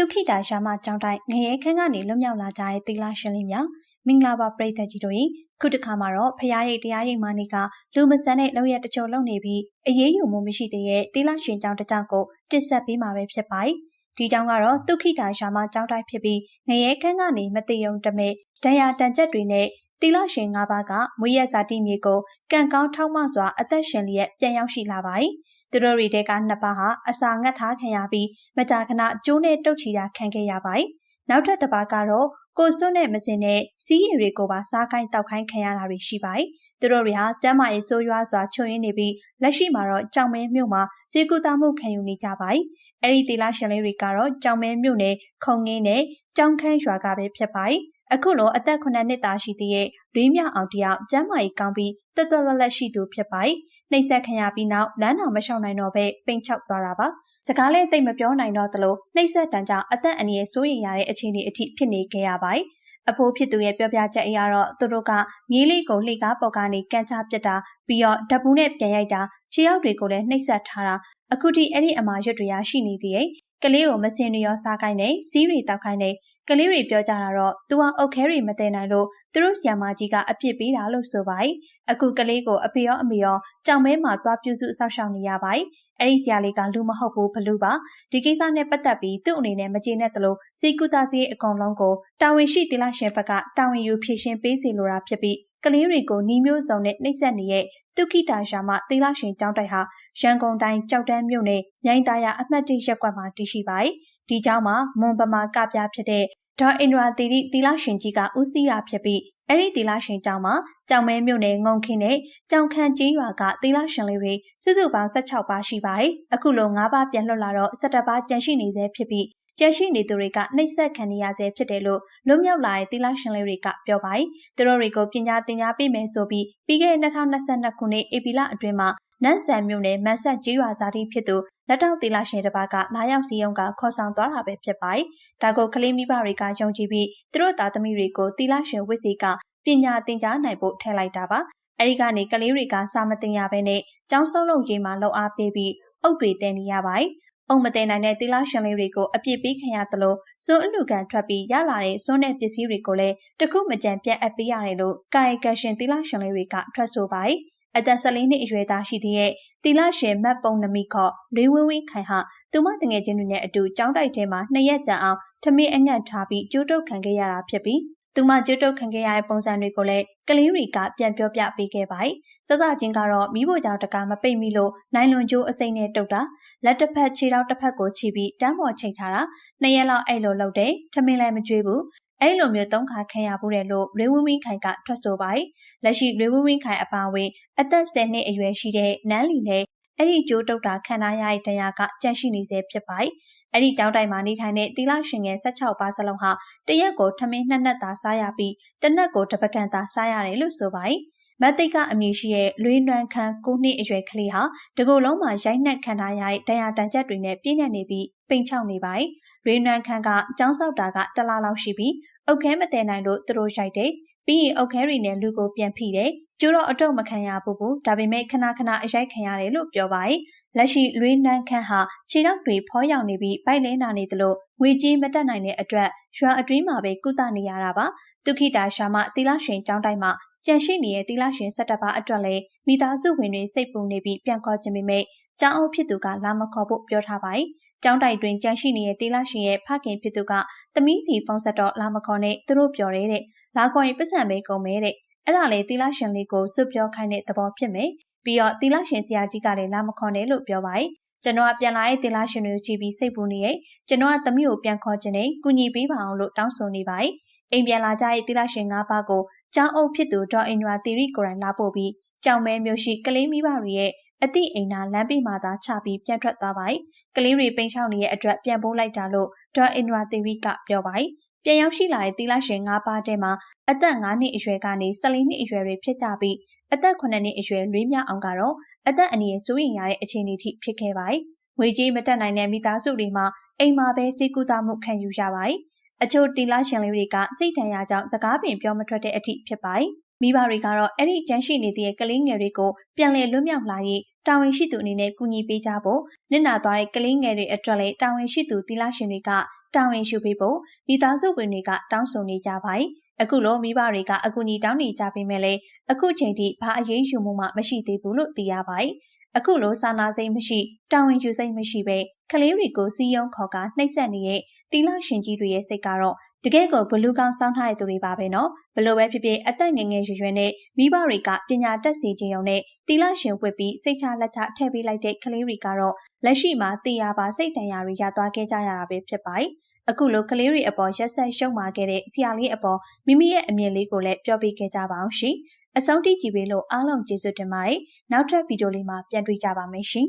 ဒုက္ခိတာရှာမကြောင်းတိုင်းငရဲခန်းကနေလွတ်မြောက်လာကြတဲ့သီလရှင်လေးများမင်္ဂလာပါပရိသတ်ကြီးတို့ခုတစ်ခါမှာတော့ဖရာရိတ်တရားရိတ်မာနေကလူမဆန်တဲ့လောက်ရတချို့လုံနေပြီးအရေးယူမှုမရှိသေးတဲ့သီလရှင်ကြောင်းတစ်ကြောင်းကိုတစ်ဆက်ပေးမှာပဲဖြစ်ပါတယ်ဒီကြောင်းကတော့ဒုက္ခိတာရှာမကြောင်းတိုင်းဖြစ်ပြီးငရဲခန်းကနေမတိယုံတမဲဒဏ်ရာတန်ချက်တွေနဲ့သီလရှင်၅ပါးကမွေးရဇာတိမြေကိုကံကောင်းထောက်မစွာအသက်ရှင်လျက်ပြန်ရောက်ရှိလာပါတယ် သူတို့တွေတဲကနှစ်ပါးဟာအစာငတ်ထားခံရပြီးမကြာခဏကျိုးနဲ့တုတ်ချီတာခံခဲ့ရပါတယ်။နောက်ထပ်တစ်ပါးကတော့ကိုစွန်းနဲ့မစင်နဲ့စီးရီတွေကိုပါစားခိုင်းတောက်ခိုင်းခံရတာတွေရှိပါတယ်။သူတို့တွေဟာကျမ်းမာရေးဆိုးရွားစွာချွတ်ရင်းနေပြီးလက်ရှိမှာတော့ကြောင်မဲမြို့မှာဈေးကူတာမှုခံယူနေကြပါတယ်။အဲဒီတီလာရှင်လေးတွေကတော့ကြောင်မဲမြို့နယ်ခုံငင်းနဲ့ကြောင်ခန်းရွာကပဲဖြစ်ပါတယ်။ အခုလိုအသက်9နှစ်သားရှိသေးတဲ့လွေးမြအောင်တယောက်ကျမ်းမာရေးကောင်းပြီးတွတ်တွတ်လက်လက်ရှိသူဖြစ်ပါတယ်။နှိမ့်ဆက်ခံရပြီးနောက်လမ်းတော်မလျှောက်နိုင်တော့ပဲပိန်ချောက်သွားတာပါ။စကားလည်းသိမပြောနိုင်တော့သလိုနှိမ့်ဆက်တန်ကြောင့်အသက်အန္တရာယ်စိုးရိမ်ရတဲ့အခြေအနေအထိဖြစ်နေခဲ့ရပါတယ်။အဖိုးဖြစ်သူရဲ့ပြောပြချက်အရတော့သူတို့ကမြေးလေးကိုလှေကားပေါ်ကနေကန်ချပစ်တာပြီးတော့ဓာတ်ဘူးနဲ့ပြန်ရိုက်တာခြေရောက်တွေကိုလည်းနှိပ်စက်ထားတာအခုထိအဲ့ဒီအမာရွတ်တွေရရှိနေသေးရဲ့ ကလေးကိုမစင်ရရောစားခိုင်းနေစီးရီတောက်ခိုင်းနေကလေးတွေပြောကြတာတော့သူကအုတ်ခဲတွေမတင်နိုင်လို့သူတို့ဆီယမကြီးကအပြစ်ပေးတာလို့ဆိုပါတယ်အခုကလေးကိုအဖေရောအမေရောကြောင်မဲမှာသွားပြုစုဆောက်ရှောက်နေရပါတယ်အဲ့ဒီဆရာလေးကလူမဟုတ်ဘူးဘလူပါဒီကိစ္စနဲ့ပတ်သက်ပြီးသူ့အနေနဲ့မကျေနပ်သလိုစီကူတာစီအကောင်လုံးကိုတာဝန်ရှိတိလရှင်ဘက်ကတာဝန်ယူဖြည့်ရှင်းပေးစီလိုတာဖြစ်ပြီး ကလေးတွေကိုနှီးမျိုးစုံနဲ့နှိပ်စက်နေတဲ့တုခိတာရှာမသီလရှင်ကျောင်းတိုက်ဟာရန်ကုန်တိုင်းကြောက်တန်းမြို့နယ်မြိုင်သားရအမှတ်၁ရပ်ကွက်မှာတည်ရှိပါတယ်။ဒီကျောင်းမှာမွန်ပမာကပြဖြစ်တဲ့ဒေါ်အင်ဒရာသီရိသီလရှင်ကြီးကဦးစီးရာဖြစ်ပြီးအဲ့ဒီသီလရှင်ကျောင်းမှာကြောင်မဲမြို့နယ်ငုံခင်းနဲ့ကြောင်ခန့်ကြီးရွာကသီလရှင်လေးတွေစုစုပေါင်း16ပါးရှိပါတယ်။အခုလို9ပါးပြန်လွတ်လာတော့17ပါးကျန်ရှိနေသေးဖြစ်ပြီး ကျန်ရှိနေသူတွေကနှိပ်စက်ခံနေရဆဲဖြစ်တယ်လို့လွတ်မြောက်လာတဲ့သီလရှင်လေးတွေကပြောပါတယ်။သူတို့တွေကိုပညာသင်ကြားပေးမယ်ဆိုပြီးပြီးခဲ့တဲ့2022ခုနှစ်ဧပြီလအတွင်းမှာနန်းဆန်မြို့နယ်မန်ဆက်ကြီးရွာဇာတိဖြစ်သူလက်တောက်သီလရှင်တစ်ပါးကလာရောက်စီယုံကခေါ်ဆောင်သွားတာပဲဖြစ်ပါတယ်။ဒါကိုကလေးမိဘတွေကယုံကြည်ပြီးသူတို့သားသမီးတွေကိုသီလရှင်ဝိစီကပညာသင်ကြားနိုင်ဖို့ထည့်လိုက်တာပါ။အဲဒီကနေကလေးတွေကစာမသင်ရဘဲနဲ့ကျောင်းဆုံးလုံးကြီးမှာလှုပ်အားပေးပြီးအုပ်တွေတင်နေရပါတယ်။ အုံမတင်နိုင်တဲ့သီလရှင်လေးတွေကိုအပြစ်ပေးခံရသလိုစိုးအလူကန်ထွက်ပြီးရလာတဲ့စွန်းတဲ့ပစ္စည်းတွေကိုလည်းတခုမကြံပြတ်အပ်ပေးရတယ်လို့ကာယကရှင်သီလရှင်လေးတွေကထွက်ဆိုပါတယ်။အသက်14နှစ်အရွယ်သားရှိသည့်ရဲ့တီလာရှင်မတ်ပုံနမိခေါ်လွေဝင်းဝင်းခိုင်ဟာသူမတငယ်ချင်းတွေနဲ့အတူကြောင်းတိုက်ထဲမှာနှစ်ရက်ကြာအောင်ထမင်းအငတ်ထားပြီးကျိုးတုတ်ခံခဲ့ရတာဖြစ်ပြီး သူမကျွတ်တုတ်ခံခဲ့ရတဲ့ပုံစံတွေကိုလည်းကလေးတွေကပြန်ပြောပြပေးခဲ့ပါတယ်။စစချင်းကတော့မိဖို့ကြောင့်တကာမပိတ်မိလို့နိုင်လွန်ကျိုးအစိမ့်နဲ့တုတ်တာလက်တစ်ဖက်ခြေထောက်တစ်ဖက်ကိုချီပြီးတန်းပေါ်ချိတ်ထားတာနှစ်ရက်လောက်အဲ့လိုလုပ်တယ်ထမင်းလည်းမကြွေးဘူးအဲ့လိုမျိုးသုံးခါခံရမှုတယ်လို့လွေဝင်းဝင်းခိုင်ကထွက်ဆိုပါတယ်။လက်ရှိလွေဝင်းဝင်းခိုင်အပါအဝင်အသက်10နှစ်အရွယ်ရှိတဲ့နန်းလီနဲ့အဲ့ဒီကြိုးတုတ်တာခံရရတဲ့တရားကကြန့်ရှိနေစေဖြစ်ပါတယ်။ အဲ့ဒီကျောင်းတိုင်မှာနေထိုင်တဲ့သီလရှင်ငယ်16ပါးစလုံးဟာတရက်ကိုထမင်းနှစ်နက်သာစားရပြီးတစ်နက်ကိုတပကံသာစားရတယ်လို့ဆိုပါတယ်။မတ်တိတ်ကအမည်ရှိရဲ့လွေးနွမ်းခန်း9နှစ်အရွယ်ကလေးဟာတကူလုံးမှာရိုက်နှက်ခံထားရတဲ့တရားတန်ချက်တွေနဲ့ပြည့်နေနေပြီးပိန်ချောက်နေပါတယ်။ရွေးနွမ်းခန်းကចောင်းဆောက်တာကတလားလောက်ရှိပြီးအုတ်ခဲမတည်နိုင်လို့သူတို့ရိုက်တယ်။ ပြီးရင်အုတ်ခဲတွေနဲ့လူကိုပြန်ဖိတယ်။ကျိုးတော့အတော့မခံရဘူးဘူးဒါပေမဲ့ခဏခဏအရိုက်ခံရတယ်လို့ပြောပါတယ်။လက်ရှိလွေးနန်းခန်းဟာခြေထောက်တွေဖောရောက်နေပြီးဗိုက်လဲနာနေသလိုငွေကြေးမတက်နိုင်တဲ့အတွက်ရွာအတွင်းမှာပဲကုသနေရတာပါ။တုခိတာရှာမသီလရှင်ကျောင်းတိုင်းမှာကြန့်ရှိနေတဲ့သီလရှင်၁၁ပါးအတွက်လည်းမိသားစုဝင်တွေစိတ်ပူနေပြီးပြန်ခေါ်ခြင်းပေမဲ့ကျောင်းအုပ်ဖြစ်သူကလာမခေါ်ဖို့ပြောထားပါတယ်။ကျောင်းတိုက်တွင်ကြန့်ရှိနေတဲ့သီလရှင်ရဲ့ဖခင်ဖြစ်သူကသမီးစီဖုန်းဆက်တော့လာမခေါ်နဲ့သူတို့ပြောတယ်တဲ့။ လာခေါ်ရင်ပတ်စံပဲကုန်မယ်တဲ့။အဲ့ဒါလေသီလရှင်လေးကိုစွပြောခိုင်းတဲ့သဘောဖြစ်မယ်။ပြီးတော့သီလရှင်ဆရာကြီးကလည်းလာမခေါ်နဲ့လို့ပြောပါတယ်။ကျွန်တော်ကပြန်လာတဲ့သီလရှင်တွေကိုကြည့်ပြီးစိတ်ပူနေရဲ့ကျွန်တော်ကသမီးကိုပြန်ခေါ်ခြင်းနဲ့ကူညီပေးပါအောင်လို့တောင်းဆိုနေပါတယ်။အိမ်ပြန်လာကြတဲ့သီလရှင်၅ပါးကိုကျောင်းအုပ်ဖြစ်သူဒေါ်အင်ရွာတီရီကိုရိုင်းလာပို့ပြီးကြောင်မဲမျိုးရှိကလေးမိဘတွေရဲ့အသည့်အိမ်နာလမ်းပိမှာသာချပြီးပြန်ထွက်သွားပါတယ်။ကလေးတွေပိန်ချောင်းနေတဲ့အတွက်ပြန်ပိုးလိုက်တာလို့ဒေါ်အင်ရွာတီရီကပြောပါတယ်။ ပြန်ရောက်ရှိလာတဲ့သီလရှင်၅ပါးတဲမှာအသက်၅နှစ်အရွယ်ကနေ14နှစ်အရွယ်တွေဖြစ်ကြပြီးအသက်9နှစ်အရွယ်လွေးမြအောင်ကတော့အသက်အနည်းစိုးရင်ရတဲ့အခြေအနေထိဖြစ်ခဲ့ပါတယ်။ငွေကြေးမတက်နိုင်တဲ့မိသားစုတွေမှာအိမ်မှာပဲစိတ်ကူးတာမှုခံယူရပါတယ်။အချို့တီလာရှင်လေးတွေကစိတ်ထန်ရကြောင်းစကားပင်ပြောမထွက်တဲ့အထိဖြစ်ပါတယ်။ မိဘတွေကတော့အဲ့ဒီကြမ်းရှိနေတဲ့ကလေးငယ်တွေကိုပြန်လည်လွတ်မြောက်လာရေးတာဝန်ရှိသူအနေနဲ့ကူညီပေးကြဖို့နစ်နာသွားတဲ့ကလေးငယ်တွေအတွက်လည်းတာဝန်ရှိသူသီလရှင်တွေကတာဝန်ယူပေးဖို့မိသားစုဝင်တွေကတောင်းဆိုနေကြပါတယ်။အခုလိုမိဘတွေကအကူအညီတောင်းနေကြပေမဲ့လည်းအခုချိန်ထိဘာအရေးယူမှုမှမရှိသေးဘူးလို့သိရပါတယ်။ အခုလိုစာနာစိတ်မရှိတာဝန်ယူစိတ်မရှိပဲကလေးတွေကိုစီယုံခေါ်ကနှိပ်စက်နေတဲ့တီလာရှင်ကြီးတွေရဲ့စိတ်ကတော့တကယ်ကိုဘလူးကောင်းစောင်းထားတဲ့သူတွေပါပဲနော်ဘလို့ပဲဖြစ်ဖြစ်အသက်ငယ်ငယ်ရွယ်ရွယ်နဲ့မိဘတွေကပညာတတ်စီခြင်းရုံနဲ့တီလာရှင်ဝစ်ပြီးစိတ်ချလက်ချထည့်ပေးလိုက်တဲ့ကလေးတွေကတော့လက်ရှိမှာတရားပါစိတ်တန်ရာတွေရသွားခဲ့ကြရတာပဲဖြစ်ပါတယ်အခုလိုကလေးတွေအပေါ်ရက်ဆက်ရှုံမာခဲ့တဲ့ဆရာလေးအပေါ်မိမိရဲ့အမြင်လေးကိုလည်းပြောပြခဲ့ကြပါအောင်ရှင် အဆုံးထိကြည့်ပေးလို့အားလုံးကျေးဇူးတင်ပါတယ်နောက်ထပ်ဗီဒီယိုလေးမှာပြန်တွေ့ကြပါမယ်ရှင်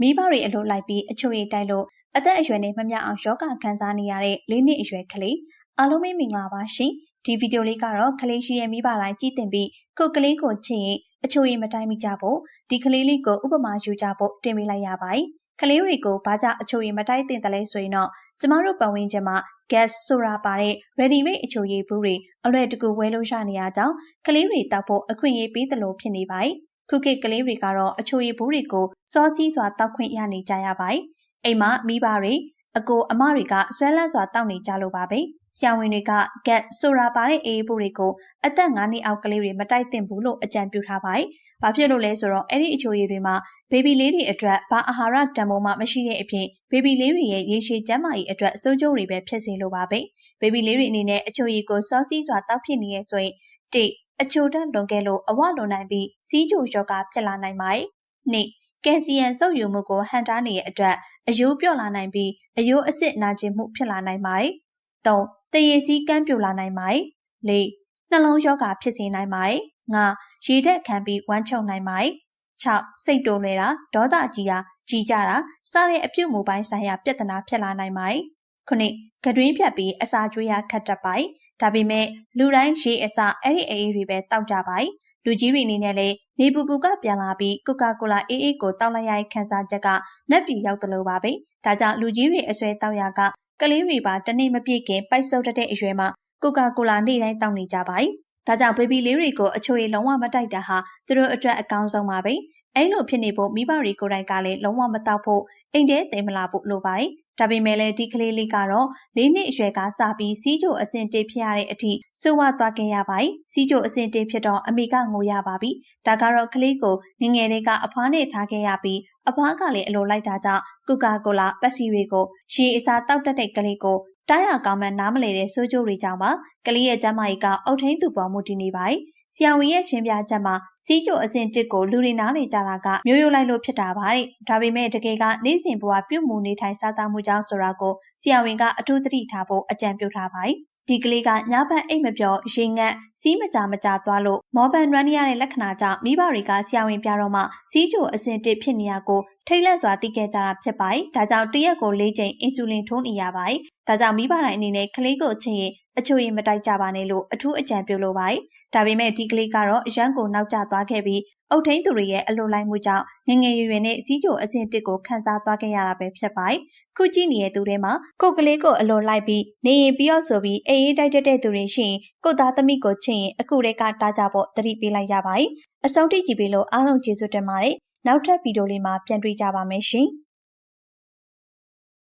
မိဘတွေအလိုလိုက်ပြီးအချို့ရိတ်တိုက်လို့အသက်အရွယ်နဲ့မမျှအောင်ယောဂခံစားနေရတဲ့လေးနှစ်အရွယ်ကလေးအားလုံးမင်္ဂလာပါရှင်ဒီဗီဒီယိုလေးကတော့ကလေးရှိရဲ့မိဘတိုင်းကြည့်တင်ပြီးကိုကလေးကိုချစ်ရင်အချို့ရင်မတိုင်းမိကြဖို့ဒီကလေးလေးကိုဥပမာယူကြဖို့တင်ပေးလိုက်ရပါတယ် ကလေးတွေကိုဘာကြောင့်အချို့ရင်မတိုက်တင်တယ်လဲဆိုရင်တော့ကျမတို့ပတ်ဝန်းကျင်မှာ gas ဆိုတာပါတဲ့ ready made အချို့ရည်ဘူးတွေအလွယ်တကူဝဲလို့ရနေရကြောင်းကလေးတွေတောက်ဖို့အခွင့်အရေးပေးသလိုဖြစ်နေပါတယ်ခုခေတ်ကလေးတွေကတော့အချိုရည်ဘူးတွေကိုစောစီးစွာတောက်ခွင့်ရနေကြရပါတယ်။အိမ်မှာမိဘတွေအကိုအမတွေကဆွဲလန်းစွာတောက်နေကြလို့ပါပဲ။ဆရာဝန်တွေက GAT ဆိုတာပါတဲ့အေးဘူးတွေကိုအသက်9နှစ်အောက်ကလေးတွေမတိုက်သင့်ဘူးလို့အကြံပြုထားပါတယ်။ ဘာဖြစ်လို့လဲဆိုတော့အဲ့ဒီအချိုရည်တွေမှာဘေဘီလေးတွေအတွက်ဘာအာဟာရတန်ဖိုးမှမရှိတဲ့အပြင်ဘေဘီလေးတွေရဲ့ရေရှည်ကျန်းမာရေးအတွက်စိုးကျိုးတွေပဲဖြစ်စေလိုပါပဲ။ဘေဘီလေးတွေအနေနဲ့အချိုရည်ကိုစောစီးစွာတောက်ဖြစ်နေရဆိုရင်တိအချိုတက်လွန်ခဲ့လို့အဝလွန်နိုင်ပြီးစီးချိုရောဂါဖြစ်လာနိုင်ပါတယ်။နှစ်ကယ်ဆီယမ်စုပ်ယူမှုကိုဟန်တားနေတဲ့အတွက်အယိုးပြော့လာနိုင်ပြီးအယိုးအဆစ်နာကျင်မှုဖြစ်လာနိုင်ပါတယ်။၃တရေစည်းကမ်းပြိုလာနိုင်ပါတယ်။၄နှလုံးရောဂါဖြစ်စေနိုင်ပါတယ်။ ၅ရေဓာတ်ခံပြီးဝမ်းချုံနိုင်ပါတယ်။၆စိတ်တိုးလွယ်တာဒေါသကြီးတာကြီးကြတာစတဲ့အပြုတ်မှုပိုင်းဆိုင်ရာပြဿနာဖြစ်လာနိုင်ပါတယ်။ခုနှစ်ကတွင်းဖြတ်ပြီးအစာကျွေးရခတ်တတ်ပါတယ်။ဒါပေမဲ့လူတိုင်းရေအစာအဲ့ဒီအေးတွေပဲတောက်ကြပါတယ်။လူကြီးတွေအနေနဲ့လည်းနေပူကူကပြန်လာပြီးကိုကာကိုလာအေးအေးကိုတောက်လိုက်ရတဲ့ခန်းစားချက်ကနက်ပြည်ရောက်သလိုပါပဲ။ဒါကြောင့်လူကြီးတွေအဆွဲတောက်ရကကလေးတွေပါတနေ့မပြည့်ခင်ပိုက်ဆုပ်တတ်တဲ့အရွယ်မှာကိုကာကိုလာနေ့တိုင်းတောက်နေကြပါ යි ။ ဒါကြောင့်ဘေဘီလေးတွေကိုအချိုရလုံးဝမတိုက်တာဟာသူတို့အတွက်အကောင်းဆုံးပါပဲ။အဲ့လိုဖြစ်နေဖို့မိဘတွေကိုယ်တိုင်ကလည်းလုံးဝမတောက်ဖို့အိမ်ထဲသိမလာဖို့လိုပါတယ်။ဒါပေမဲ့လည်းဒီကလေးလေးကတော့၄နှစ်အရွယ်ကစပြီးစီးကြိုအဆင်တေဖြစ်ရတဲ့အထိစိုးဝါသွားခဲ့ရပါ යි စီးကြိုအဆင်တေဖြစ်တော့အမေကငိုရပါပြီဒါကတော့ကလေးကိုငငယ်လေးကအဖွားနဲ့ထားခဲ့ရပြီးအဖွားကလည်းအလိုလိုက်တာကြောင့်ကိုကာကိုလာပက်စီတွေကိုရေအစာတောက်တတ်တဲ့ကလေးကို တားရကောင်းမှနားမလဲတဲ့စိုးကြိုးတွေကြောင့်ပါကလေးရဲ့ကျမ်းမာရေးကအုတ်ထင်းသူပေါ်မှုတည်နေပါ යි ဆရာဝန်ရဲ့ရှင်းပြချက်မှာစီးကြိုအစဉ်တစ်ကိုလူတွေနားနေကြတာကမျိုးရိုးလိုက်လို့ဖြစ်တာပါတဲ့ဒါပေမဲ့တကယ်ကနေ့စဉ်ဘဝပြုတ်မှုနေထိုင်စားသောက်မှုကြောင့်ဆိုတာကိုဆရာဝန်ကအထူးသတိထားဖို့အကြံပြုထားပါတယ်ဒီကလေးကညဘက်အိတ်မပြောရေငတ်စီးမကြမကြသွားလို့မော်ဘန်ရန်ရတဲ့လက္ခဏာကြောင့်မိဘတွေကဆရာဝန်ပြတော့မှစီးကြိုအစဉ်တစ်ဖြစ်နေရကိုထိတ်လန့်စွာသိခဲ့ကြတာဖြစ်ပါတယ်။ဒါကြောင့်တရက်ကို၄ချိန်အင်ဆူလင်ထိုးနေရပါတယ်။ဒါကြောင့်မိဘတိုင်းအနေနဲ့ကလေးကိုချင်းရင်အချိုရင်မတိုက်ကြပါနဲ့လို့အထူးအကြံပြုလိုပါတယ်။ဒါပေမဲ့ဒီကလေးကတော့အရန်ကိုနောက်ကျသွားခဲ့ပြီးအုတ်ထင်းသူတွေရဲ့အလိုလိုက်မှုကြောင့်ငငယ်ရွယ်ရွယ်နဲ့စီးကြိုအဆင့်တစ်ကိုခန်းစားသွားခဲ့ရတာပဲဖြစ်ပါတယ်။ခုကြည့်နေတဲ့သူတွေမှာကိုကလေးကိုအလိုလိုက်ပြီးနေရင်ပြီးတော့ဆိုပြီးအေးအေးတိုက်တဲ့သူတွေရှိရင်ကိုသားသမီးကိုချင်းရင်အခုတည်းကတားကြဖို့တတိပေးလိုက်ရပါတယ်။အဆုံးထိကြည့်ပြီးလို့အားလုံးကျေးဇူးတင်ပါတယ်။ နောက်ထပ်ဗီဒီယိုလေးမှာပြန်တွေ့ကြပါမယ်ရှင်။